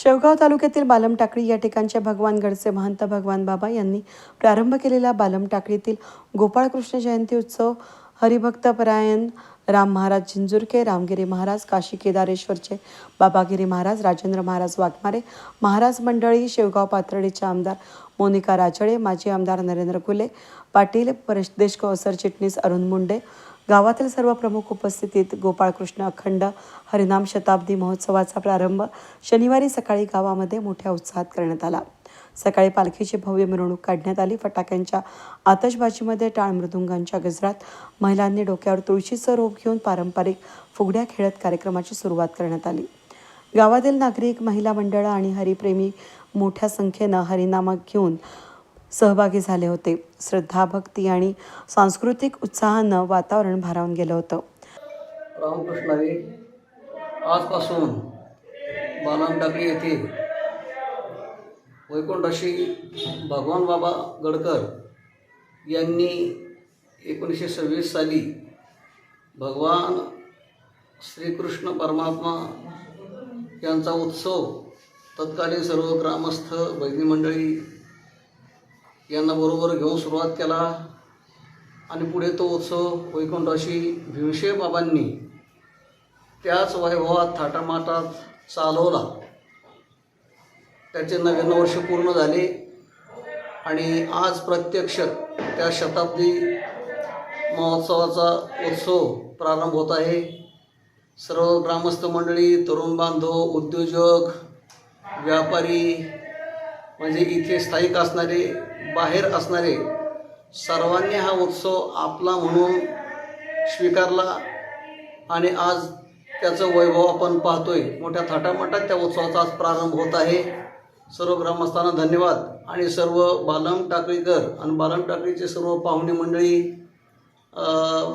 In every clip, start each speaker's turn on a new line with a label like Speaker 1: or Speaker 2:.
Speaker 1: शेवगाव तालुक्यातील बालम टाकळी या ठिकाणच्या भगवानगडचे महंत भगवान बाबा यांनी प्रारंभ केलेला बालम टाकळीतील गोपाळकृष्ण जयंती उत्सव हरिभक्तपरायण राम महाराज झिंजुरके रामगिरी महाराज काशी केदारेश्वरचे बाबागिरी महाराज राजेंद्र महाराज वाघमारे महाराज मंडळी शेवगाव पाथर्डीचे आमदार मोनिका राजळे माजी आमदार नरेंद्र कुले पाटील प्रदेश कौसर चिटणीस अरुण मुंडे गावातील सर्व प्रमुख उपस्थितीत गोपाळकृष्ण अखंड हरिनाम शताब्दी महोत्सवाचा प्रारंभ शनिवारी सकाळी गावामध्ये मोठ्या उत्साहात करण्यात आला. सकाळी पालखीची भव्य मिरवणूक काढण्यात आली. फटाक्यांच्या आतषबाजीमध्ये टाळ मृदुंगांच्या गजरात महिलांनी डोक्यावर तुळशीचं रोप घेऊन पारंपरिक फुगड्या खेळत कार्यक्रमाची सुरुवात करण्यात आली. गावातील नागरिक महिला मंडळं आणि हरिप्रेमी मोठ्या संख्येनं हरिनामक घेऊन सहभागी झाले होते. श्रद्धा भक्ती आणि सांस्कृतिक उत्साहानं वातावरण भारावून गेलं होतं.
Speaker 2: रामकृष्णारी आजपासून बालाम येथे वैकुंठाशी भगवान बाबा गडकर यांनी एकोणीसशे सव्वीस साली भगवान श्रीकृष्ण परमात्मा यांचा उत्सव तत्कालीन सर्व ग्रामस्थ भजनी मंडळी यांना बरोबर घेऊन सुरुवात केला. आणि पुढे तो उत्सव वैकुंठाशी भिवशे बाबांनी त्याच वैभवात थाटामाटात चालवला. त्याचे नव्याण्णव वर्ष पूर्ण झाले. आणि आज प्रत्यक्ष त्या शताब्दी महोत्सवाचा उत्सव प्रारंभ होत आहे. सर्व ग्रामस्थ मंडळी तरुण बांधव उद्योजक व्यापारी म्हणजे इथे स्थायिक असणारे बाहेर असणारे सर्वांनी हा उत्सव आपला म्हणून स्वीकारला आणि आज त्याचं वैभव आपण पाहतोय. मोठ्या थाटामाटात त्या उत्सवाचा आज प्रारंभ होत आहे. सर्व ग्रामस्थांना धन्यवाद. आणि सर्व बालम टाकळीकर आणि बालम टाकळीचे सर्व पाहुणे मंडळी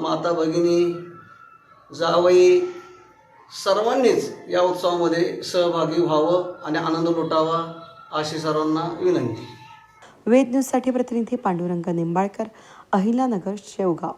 Speaker 2: माता भगिनी जावई सर्वांनीच या उत्सवामध्ये सहभागी व्हावं आणि आनंद लुटावा अशी सर्वांना विनंती.
Speaker 1: वेद न्यूजसाठी प्रतिनिधी पांडुरंग निंबाळकर अहिलानगर शेवगाव.